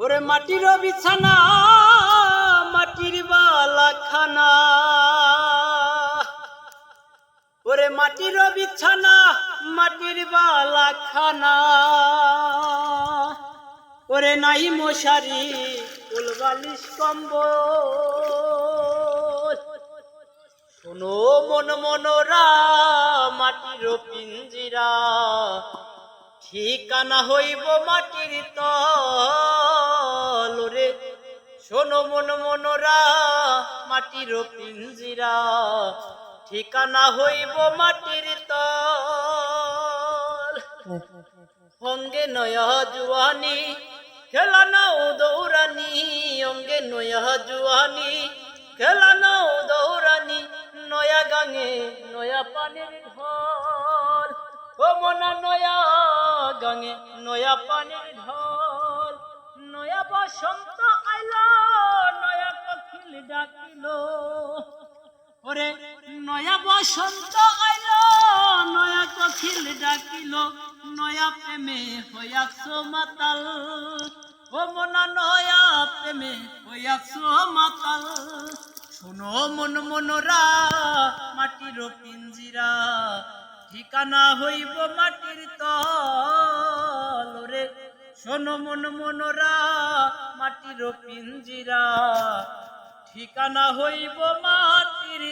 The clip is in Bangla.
ওরে মাটির বিছানা, মাটির বালা খানা। ওরে মাটির বিছানা, মাটির বালা খানা। ওরে নাই মশারি উলবালিশ কম্বল। শোনো মন মনোরা, মাটির পিঞ্জিরা। ঠিকানা হইব মাটির তল রে। শোনো মন মনোরা, মাটির পিঞ্জিরা। ঠিকানা হইব মাটির তল। অঙ্গে নয়া জুয়ানি, খেলা দৌড়ানি। অঙ্গে নয়া জুয়ানি, খেলা দৌড়ানি। নয়া গাঙে, নয়া পানির ঢল। গাঙে নয়া পানির ঢল, নয়া বসন্ত আইলো, নয়া কখিল ডাকিলো। ওরে, নয়া বসন্ত আইলো, নয়া কখিল ডাকিল, নয়া প্রেমে হইয়াছো মাতাল। ও মনা, নয়া প্রেমে হইয়াছো মাতাল। শোনো মন মনোরা, মাটির পিঞ্জিরা, ঠিকানা হইব মাটির তল। শোনো মন মনোরা মাটির পিঞ্জিরা ঠিকানা হইব মাটির